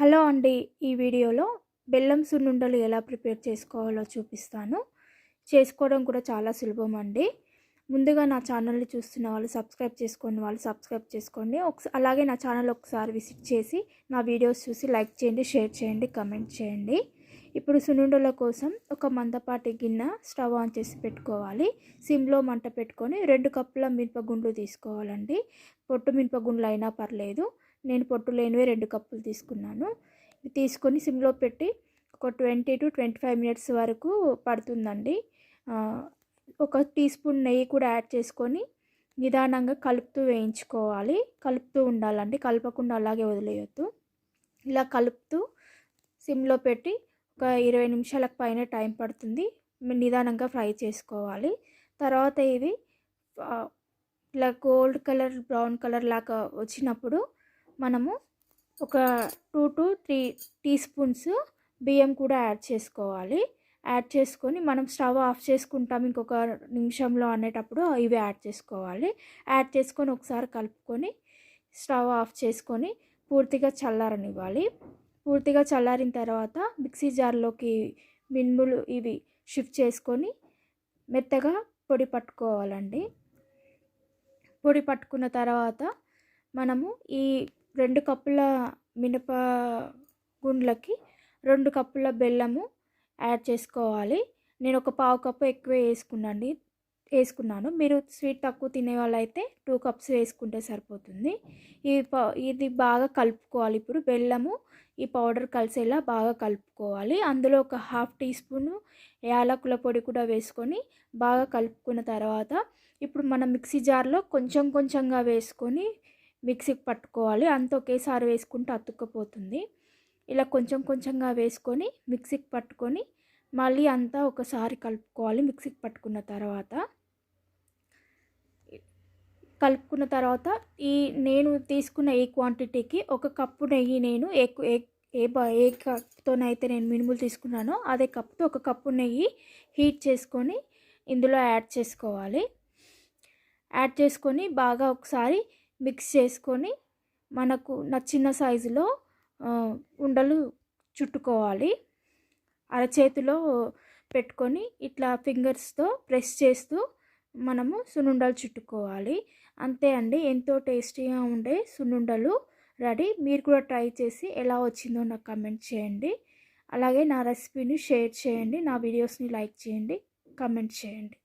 Hello అండి ఈ వీడియోలో బెల్లం సున్నుండలు ఎలా ప్రిపేర్ చేసుకోవాలో చూపిస్తాను. చేసుకోవడం కూడా చాలా సులభం అండి. ముందుగా నా ఛానల్ని చూస్తున్న వాళ్ళు సబ్స్క్రైబ్ చేసుకుని వాళ్ళు సబ్స్క్రైబ్ చేసుకోండి. ఒకసారి అలాగే నా ఛానల్ ఒకసారి విజిట్ చేసి నా వీడియోస్ చూసి లైక్ చేయండి షేర్ చేయండి కమెంట్ చేయండి. ఇప్పుడు సున్నుండల కోసం ఒక మందపాటి గిన్నె స్టవ్ ఆన్ చేసి పెట్టుకోవాలి. సిమ్లో మంట పెట్టుకొని రెండు కప్పుల మినపగుండ్లు తీసుకోవాలండి. పొట్టు మినపగుండ్లు అయినా పర్లేదు. నేను పొట్టు లేనివే రెండు కప్పులు తీసుకున్నాను. ఇవి తీసుకొని సిమ్లో పెట్టి ఒక twenty two twenty five minutes వరకు పడుతుందండి. ఒక టీ స్పూన్ నెయ్యి కూడా యాడ్ చేసుకొని నిదానంగా కలుపుతూ వేయించుకోవాలి. కలుపుతూ ఉండాలండి. కలపకుండా అలాగే వదిలేయొద్దు. ఇలా కలుపుతూ సిమ్లో పెట్టి ఒక ఇరవై నిమిషాలకు పైన టైం పడుతుంది. నిదానంగా ఫ్రై చేసుకోవాలి. తర్వాత ఇది ఇలా గోల్డ్ కలర్ బ్రౌన్ కలర్ లాగా వచ్చినప్పుడు మనము ఒక two to three teaspoons బియ్యం కూడా యాడ్ చేసుకోవాలి. యాడ్ చేసుకొని మనం స్టవ్ ఆఫ్ చేసుకుంటాం ఇంకొక నిమిషంలో అనేటప్పుడు ఇవి యాడ్ చేసుకోవాలి. యాడ్ చేసుకొని ఒకసారి కలుపుకొని స్టవ్ ఆఫ్ చేసుకొని పూర్తిగా చల్లారనివ్వాలి. పూర్తిగా చల్లారిన తర్వాత మిక్సీ జార్లోకి మినుములు ఇవి షిఫ్ట్ చేసుకొని మెత్తగా పొడి పట్టుకోవాలండి. పొడి పట్టుకున్న తర్వాత మనము ఈ రెండు కప్పుల మినప గుండ్లకి రెండు కప్పుల బెల్లము యాడ్ చేసుకోవాలి. నేను ఒక పావు కప్పు ఎక్కువ వేసుకున్నాను వేసుకున్నాను. మీరు స్వీట్ తక్కువ తినే వాళ్ళైతే టూ కప్స్ వేసుకుంటే సరిపోతుంది. ఈ ఇది బాగా కలుపుకోవాలి. ఇప్పుడు బెల్లము ఈ పౌడర్ కలిసేలా బాగా కలుపుకోవాలి. అందులో ఒక హాఫ్ టీ స్పూను యాలకుల పొడి కూడా వేసుకొని బాగా కలుపుకున్న తర్వాత ఇప్పుడు మనం మిక్సీ జార్లో కొంచెం కొంచెంగా వేసుకొని మిక్సీకి పట్టుకోవాలి. అంత ఒకేసారి వేసుకుంటే అతుక్కపోతుంది. ఇలా కొంచెం కొంచెంగా వేసుకొని మిక్సీకి పట్టుకొని మళ్ళీ అంతా ఒకసారి కలుపుకోవాలి మిక్సీకి పట్టుకున్న తర్వాత. కలుపుకున్న తర్వాత ఈ నేను తీసుకున్న ఈ క్వాంటిటీకి ఒక కప్పు నెయ్యి నేను ఏ ఏ ఏ కప్తోనైతే నేను మినుములు తీసుకున్నానో అదే కప్తో ఒక కప్పు నెయ్యి హీట్ చేసుకొని ఇందులో యాడ్ చేసుకోవాలి. యాడ్ చేసుకొని బాగా ఒకసారి మిక్స్ చేసుకొని మనకు నచ్చిన సైజులో ఉండలు చుట్టుకోవాలి. అరచేతిలో పెట్టుకొని ఇట్లా ఫింగర్స్తో ప్రెస్ చేస్తూ మనము సున్నుండలు చుట్టుకోవాలి. అంతే అండి. ఎంతో టేస్టీగా ఉండే సున్నుండలు రెడీ. మీరు కూడా ట్రై చేసి ఎలా వచ్చిందో నాకు కమెంట్ చేయండి. అలాగే నా రెసిపీని షేర్ చేయండి. నా వీడియోస్ని లైక్ చేయండి. కమెంట్ చేయండి.